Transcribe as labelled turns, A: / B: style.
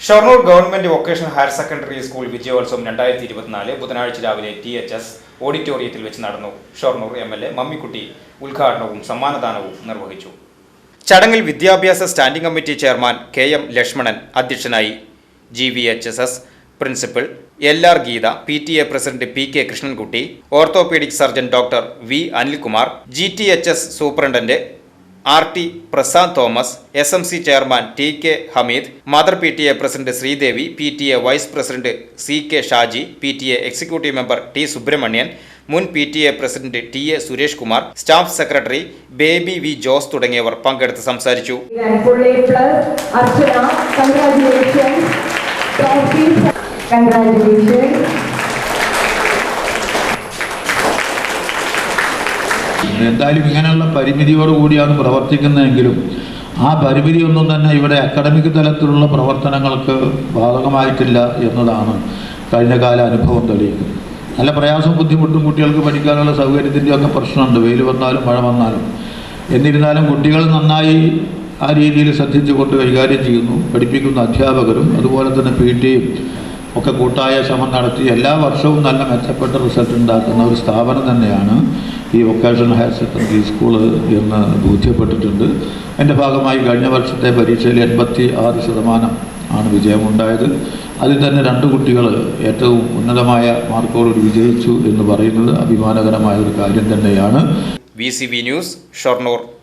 A: Shoranur government vocational higher secondary school വിജയോത്സവം രണ്ടായിരത്തി ഇരുപത്തിനാല് ബുധനാഴ്ച രാവിലെ ടി എച്ച് എസ് ഓഡിറ്റോറിയത്തിൽ വെച്ച് നടന്നു. Shoranur M L A Mammikutty ഉദ്ഘാടനവും സമ്മാനദാനവും നിർവഹിച്ചു. ചടങ്ങിൽ വിദ്യാഭ്യാസ standing committee chairman K M Lakshmanan അധ്യക്ഷനായി G V H S S principal L R Geetha P T A president P K Krishnankutty orthopaedic surgeon doctor V Anilkumar G T H S superintendent R T Prasad Thomas S M C chairman T K Hameed mother P T A president Sreedevi P T A vice president C K Shaji P T A executive member T Subramanian മുൻ P T A president T A Suresh Kumar staff secretary Baby V Jose തുടങ്ങിയവർ പങ്കെടുത്ത് സംസാരിച്ചു.
B: Congratulations.
C: എന്തായാലും ഇങ്ങനെയുള്ള പരിമിതിയോടുകൂടിയാണ് പ്രവർത്തിക്കുന്നതെങ്കിലും ആ പരിമിതിയൊന്നും തന്നെ ഇവിടെ academic തലത്തിലുള്ള പ്രവർത്തനങ്ങൾക്ക് ബാധകമായിട്ടില്ല എന്നതാണ് കഴിഞ്ഞ കാല അനുഭവം തെളിയിക്കുന്നത്. നല്ല പ്രയാസവും ബുദ്ധിമുട്ടും കുട്ടികൾക്ക് പഠിക്കാനുള്ള സൗകര്യത്തിന്റെ ഒക്കെ പ്രശ്നമുണ്ട്. വെയിൽ വന്നാലും മഴ വന്നാലും. എന്നിരുന്നാലും കുട്ടികൾ നന്നായി ആ രീതിയിൽ ശ്രദ്ധിച്ചുകൊണ്ട് കൈകാര്യം ചെയ്യുന്നു. പഠിപ്പിക്കുന്ന അധ്യാപകരും അതുപോലെ തന്നെ പി ടിയും ഒക്കെ കൂട്ടായ ശ്രമം നടത്തി എല്ലാ വർഷവും നല്ല മെച്ചപ്പെട്ട റിസൾട്ട് ഉണ്ടാക്കുന്ന ഒരു സ്ഥാപനം തന്നെയാണ് ഈ വൊക്കേഷണൽ ഹയർ സെക്കൻഡറി സ്കൂൾ എന്ന് ബോധ്യപ്പെട്ടിട്ടുണ്ട്. എന്റെ ഭാഗമായി കഴിഞ്ഞ വർഷത്തെ പരീക്ഷയിൽ എൺപത്തി ആറ് ശതമാനം ആണ് വിജയമുണ്ടായത്. അതിൽ തന്നെ രണ്ട് കുട്ടികൾ ഏറ്റവും ഉന്നതമായ മാർക്കോടുകൂടി വിജയിച്ചു എന്ന് പറയുന്നത് അഭിമാനകരമായ ഒരു കാര്യം തന്നെയാണ്.
A: V news Shoranur.